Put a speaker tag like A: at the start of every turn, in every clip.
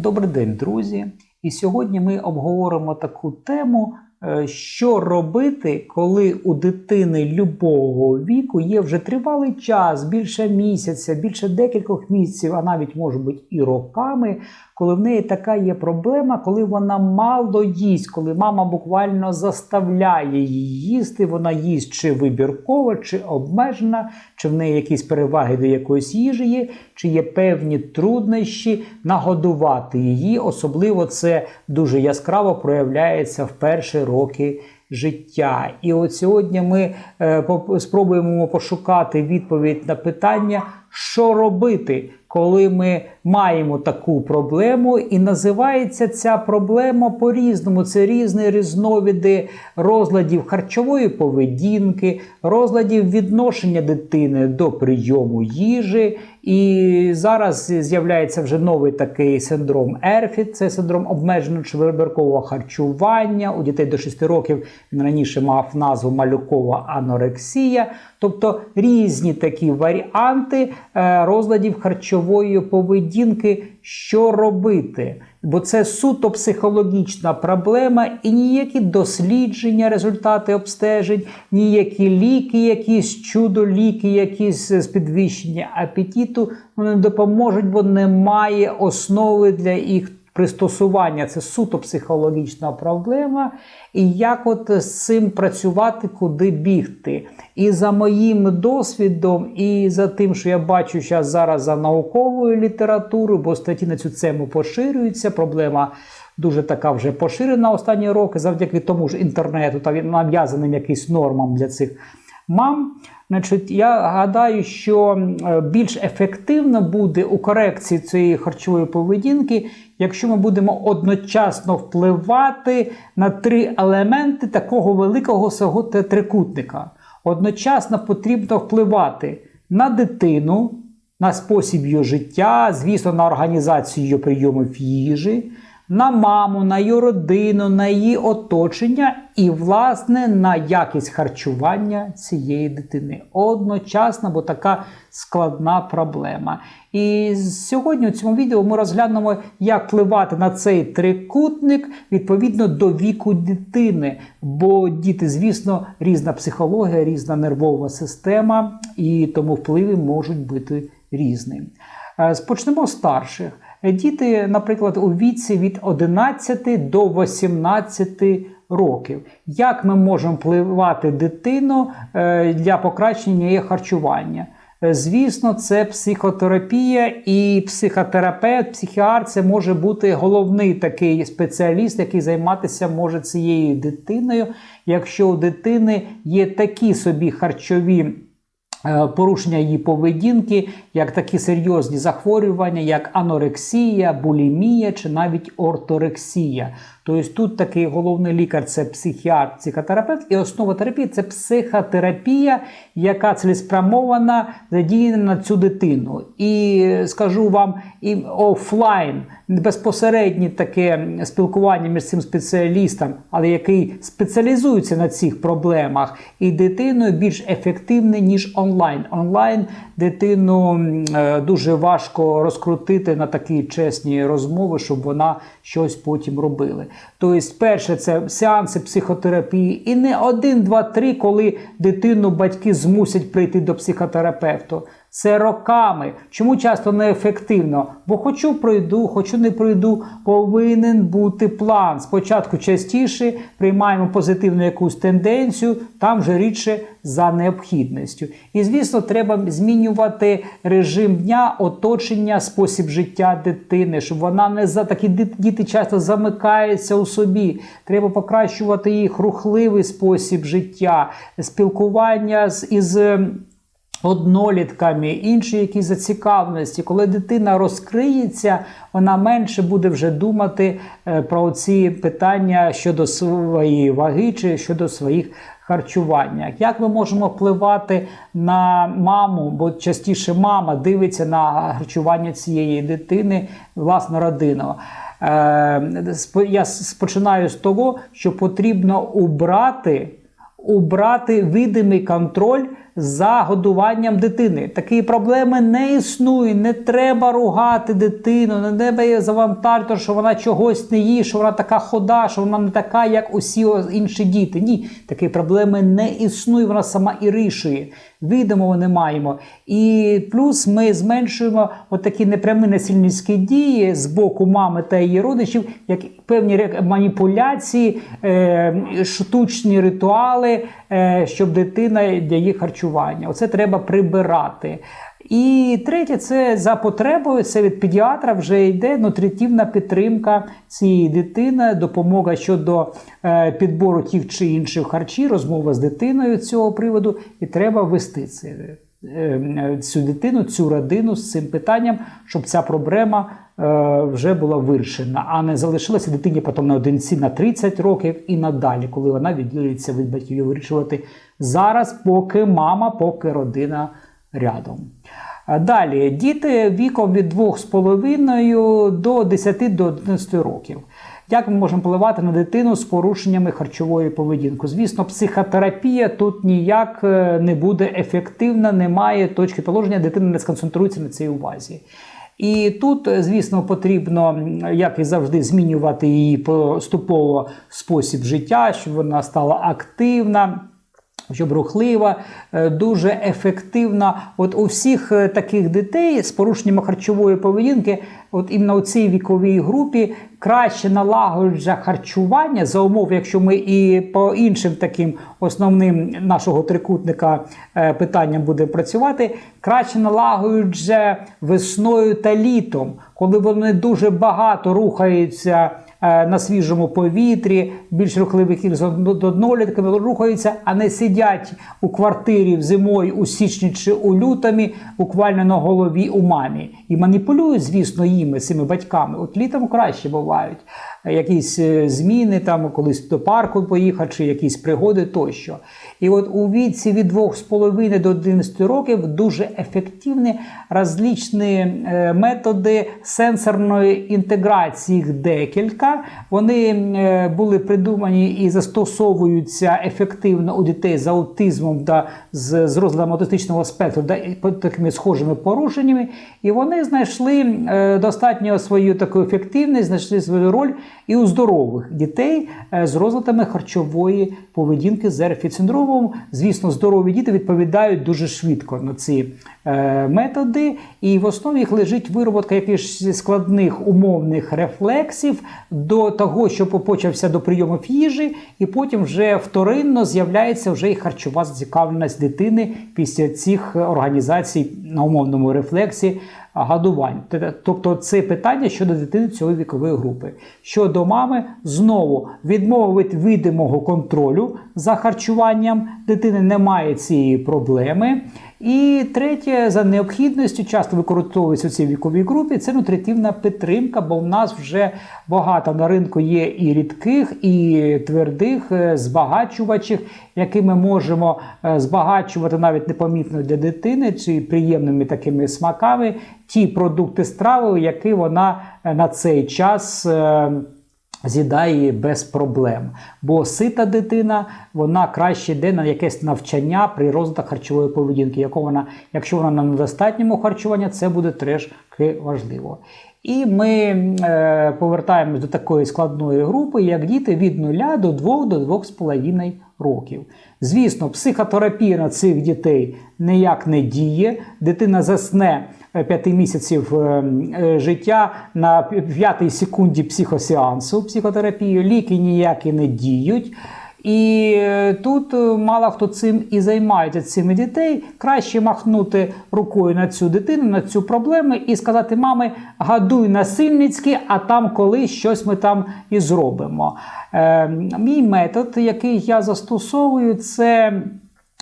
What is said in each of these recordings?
A: Добрий день, друзі! І сьогодні ми обговоримо таку тему, що робити, коли у дитини любого віку є вже тривалий час, більше місяця, більше декількох місяців, а навіть може бути і роками, коли в неї така є проблема, коли вона мало їсть, коли мама буквально заставляє її їсти, вона їсть чи вибірково, чи обмежена, чи в неї якісь переваги до якоїсь їжі є, чи є певні труднощі нагодувати її. Особливо це дуже яскраво проявляється в перші роки. Життя. І от сьогодні ми е, спробуємо пошукати відповідь на питання, що робити, коли ми маємо таку проблему, і називається ця проблема по-різному. Це різні різновиди розладів харчової поведінки, розладів відношення дитини до прийому їжі. І зараз з'являється вже новий такий синдром ЕРФІД, це синдром обмеженого чи вибіркового харчування. У дітей до 6 років він раніше мав назву малюкова анорексія. Тобто різні такі варіанти розладів харчової поведінки, що робити. Бо це суто психологічна проблема, і ніякі дослідження, результати обстежень, ніякі ліки, якісь чудо-ліки, якісь з підвищення апетиту вони не допоможуть, бо немає основи для їх пристосування. Це суто психологічна проблема. І як от з цим працювати, куди бігти? І за моїм досвідом, і за тим, що я бачу зараз зараз за науковою літературою, бо статті на цю тему поширюються. Проблема дуже така вже поширена останні роки, завдяки тому ж інтернету та нав'язаним якимось нормам для цих мам. Значить, я гадаю, що е, більш ефективно буде у корекції цієї харчової поведінки, якщо ми будемо одночасно впливати на три елементи такого великого свого трикутника. Одночасно потрібно впливати на дитину, на спосіб її життя, звісно, на організацію її прийомів їжі, на маму, на її родину, на її оточення і, власне, на якість харчування цієї дитини. Одночасно, бо така складна проблема. І сьогодні у цьому відео ми розглянемо, як впливати на цей трикутник відповідно до віку дитини. Бо діти, звісно, різна психологія, різна нервова система, і тому впливи можуть бути різні. Е, Почнемо з старших. Діти, наприклад, у віці від 11 до 18 років. Як ми можемо впливати дитину е, для покращення її харчування? Е, Звісно, це психотерапія і психотерапевт, психіар це може бути головний такий спеціаліст, який займатися може цією дитиною, якщо у дитини є такі собі харчові. Е, Порушення її поведінки, як такі серйозні захворювання, як анорексія, булімія чи навіть орторексія. Тобто тут такий головний лікар це психіатр, психотерапевт, і основа терапії це психотерапія, яка цілеспрямована задіяна на цю дитину. І скажу вам, і офлайн, безпосереднє таке спілкування між цим спеціалістом, але який спеціалізується на цих проблемах, і дитиною більш ефективне, ніж онлайн. Онлайн дитину е, дуже важко розкрутити на такі чесні розмови, щоб вона щось потім робила. Тобто, перше, це сеанси психотерапії, і не один, два, три, коли дитину батьки змусять прийти до психотерапевта. Це роками. Чому часто неефективно? Бо хочу пройду, хочу не пройду, повинен бути план. Спочатку частіше приймаємо позитивну якусь тенденцію, там вже рідше за необхідністю. І, звісно, треба змінювати режим дня, оточення, спосіб життя дитини, щоб вона не за такі діти часто замикаються у собі. Треба покращувати їх рухливий спосіб життя, спілкування з із однолітками, інші якісь зацікавленості. Коли дитина розкриється, вона менше буде вже думати е, про ці питання щодо своєї ваги чи щодо своїх харчування. Як ми можемо впливати на маму, бо частіше мама дивиться на харчування цієї дитини, власне, родину. Е, Я починаю з того, що потрібно убрати убрати видимий контроль за годуванням дитини. Такі проблеми не існує. Не треба ругати дитину, не треба її завантажити, що вона чогось не їсть, що вона така хода, що вона не така, як усі інші діти. Ні, такі проблеми не існує. Вона сама і рішує. Відомого не маємо. І плюс ми зменшуємо такі непрямі насильницькі дії з боку мами та її родичів, як певні маніпуляції, е, штучні ритуали, е, щоб дитина для їх харчування. Оце треба прибирати. І третє, це за потребою, це від педіатра вже йде нутритивна підтримка цієї дитини, допомога щодо е, підбору тих чи інших харчів, розмова з дитиною з цього приводу, і треба вести це. Е, цю дитину, цю родину з цим питанням, щоб ця проблема е, вже була вирішена, а не залишилася дитині потім на одинці на 30 років і надалі, коли вона відділиться від батьків вирішувати зараз, поки мама, поки родина рядом. Далі діти віком від 2,5 до 10 до 11 років. Як ми можемо впливати на дитину з порушеннями харчової поведінки? Звісно, психотерапія тут ніяк е, не буде ефективна, немає точки положення, дитина не сконцентрується на цій увазі. І тут, е, звісно, потрібно, як і завжди, змінювати її поступово спосіб життя, щоб вона стала активна щоб рухлива, е, дуже ефективна. От у всіх е, таких дітей з порушенням харчової поведінки, от іменно у цій віковій групі краще налагодження харчування за умов, якщо ми і по іншим таким основним нашого трикутника е, питанням будемо працювати, краще налагодження весною та літом, коли вони дуже багато рухаються. Е, на свіжому повітрі, більш рухливих з однолітками рухаються, а не сидять у квартирі зимою у січні чи у лютомі, буквально на голові у мамі. І маніпулюють, звісно, їми, цими батьками. От літом краще бувають. Якісь е, зміни, там колись до парку поїхати, чи якісь пригоди тощо. І от у віці від 2,5 до 11 років дуже ефективні розлічні е, методи сенсорної інтеграції, їх декілька. Вони е, були придумані і застосовуються ефективно у дітей з аутизмом та з, з розладом аутистичного спектру, да, такими схожими порушеннями. І вони знайшли достатньо свою таку ефективність, знайшли свою роль і у здорових дітей з розладами харчової поведінки з РФІ-синдромом. Звісно, здорові діти відповідають дуже швидко на ці е, методи, і в основі їх лежить вироботка якихось складних умовних рефлексів до того, що почався до прийомів їжі, і потім вже вторинно з'являється вже і харчова зацікавленість дитини після цих організацій на умовному рефлексі годувань. Тобто це питання щодо дитини цієї вікової групи. Щодо мами, знову відмова від видимого контролю за харчуванням дитини немає цієї проблеми. І третє, за необхідністю, часто використовується у цій віковій групі, це нутритивна підтримка, бо в нас вже багато на ринку є і рідких, і твердих е, збагачувачів, які ми можемо е, збагачувати навіть непомітно для дитини чи приємними такими смаками. Ті продукти страви, які вона е, на цей час з'їдає її без проблем. Бо сита дитина вона краще йде на якесь навчання при розвиток харчової поведінки. Яко вона, Якщо вона на недостатньому харчуванні, це буде трошки важливо. І ми е, повертаємось до такої складної групи, як діти від 0 до 2 до 2,5 років. Звісно, психотерапія на цих дітей ніяк не діє. Дитина засне 5 місяців е, е, життя на п'ятій секунді психосеансу психотерапії, ліки ніякі не діють. І е, тут мало хто цим і займається цими дітей. Краще махнути рукою на цю дитину, на цю проблему і сказати: мами, гадуй насильницьки, а там колись щось ми там і зробимо. Е, Мій метод, який я застосовую, це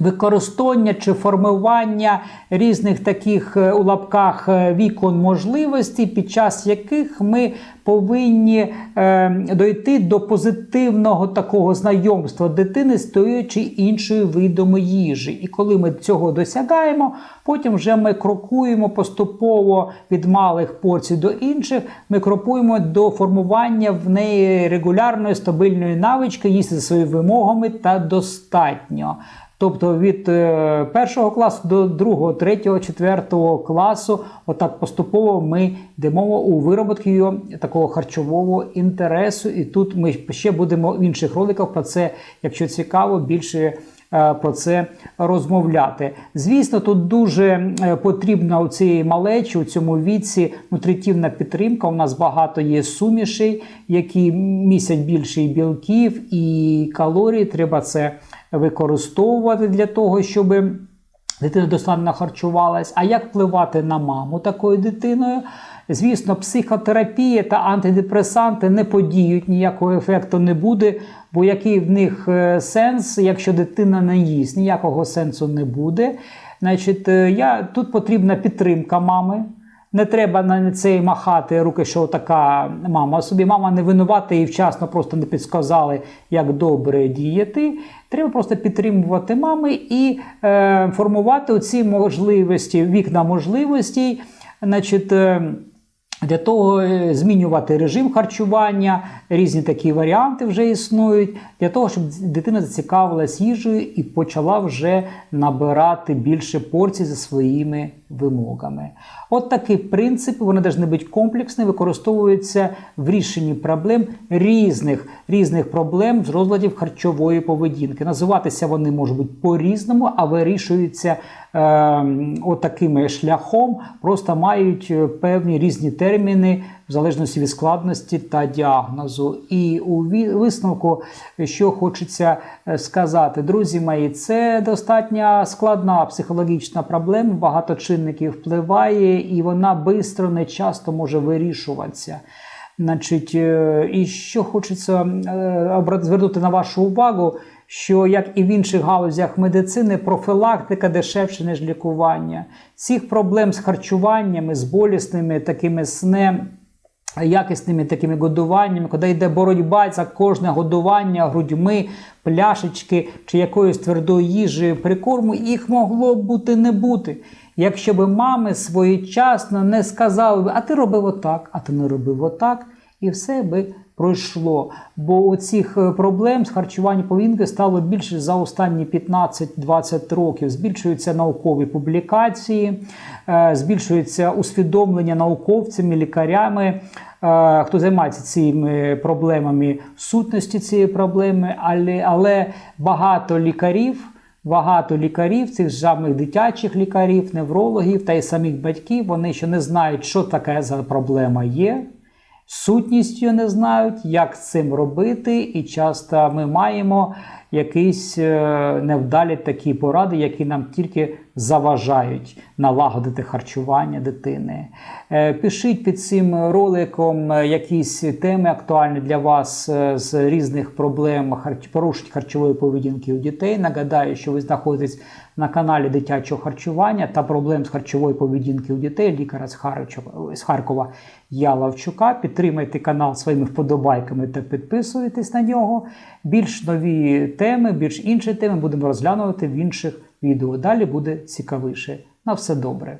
A: використання чи формування різних таких е, у лапках е, вікон можливостей, під час яких ми повинні е, дойти до позитивного такого знайомства дитини з тою чи іншою видом їжі. І коли ми цього досягаємо, потім вже ми крокуємо поступово від малих порцій до інших, ми крокуємо до формування в неї регулярної стабільної навички, їсти своїми вимогами та достатньо. Тобто від е, першого класу до другого, третього, четвертого класу, отак поступово ми йдемо у вироботки такого харчового інтересу. І тут ми ще будемо в інших роликах про це, якщо цікаво, більше. е, Про це розмовляти. Звісно, тут дуже е, потрібна у цій малечі, у цьому віці нутритивна підтримка. У нас багато є сумішей, які містять більше і білків і калорій. Треба це використовувати для того, щоб дитина достатньо харчувалась. А як впливати на маму такою дитиною? Звісно, психотерапія та антидепресанти не подіють, ніякого ефекту не буде. Бо який в них е, сенс, якщо дитина не їсть, ніякого сенсу не буде. Значить, е, я, тут потрібна підтримка мами. Не треба на цей махати руки, що така мама собі. Мама не винувата і вчасно просто не підсказали, як добре діяти. Треба просто підтримувати мами і е, формувати оці можливості, вікна можливостей. Значить, е, для того е, змінювати режим харчування, різні такі варіанти вже існують, для того, щоб дитина зацікавилась їжею і почала вже набирати більше порцій за своїми вимогами. От такий принцип, вони повинні бути комплексні, використовуються в рішенні проблем різних різних проблем з розладів харчової поведінки. Називатися вони можуть бути по-різному, а вирішуються е, отакими шляхом, просто мають е, певні різні терміни в залежності від складності та діагнозу. І у висновку, що хочеться е, сказати, друзі мої, це достатньо складна психологічна проблема, багато чинників впливає, і вона швидко, не часто може вирішуватися. Значить, е, і що хочеться е, звернути на вашу увагу, що як і в інших галузях медицини, профілактика дешевше, ніж лікування. Цих проблем з харчуваннями, з болісними такими сне. Якісними такими годуваннями, коли йде боротьба за кожне годування грудьми, пляшечки чи якоюсь твердою їжею прикорму, їх могло б бути не бути. Якщо б мами своєчасно не сказали, а ти робив отак, а ти не робив отак, і все би пройшло. Бо у цих е, проблем з харчуванням повінки стало більше за останні 15-20 років. Збільшуються наукові публікації, е, збільшується усвідомлення науковцями, лікарями. е, Хто займається цими проблемами, сутності цієї проблеми, але, але багато лікарів, багато лікарів, цих самих дитячих лікарів, неврологів та й самих батьків, вони ще не знають, що таке за проблема є. Сутність її не знають, як цим робити, і часто ми маємо якісь е, невдалі такі поради, які нам тільки заважають налагодити харчування дитини. Е, Пишіть під цим роликом е, якісь теми актуальні для вас з різних проблем порушень харчової поведінки у дітей. Нагадаю, що ви знаходитесь на каналі дитячого харчування та проблем з харчової поведінки у дітей лікаря з Харкова з Харкова Ялавчука. Підтримайте канал своїми вподобайками та підписуйтесь на нього. Більш нові теми, більш інші теми будемо розглянути в інших відео. Далі буде цікавіше. На все добре.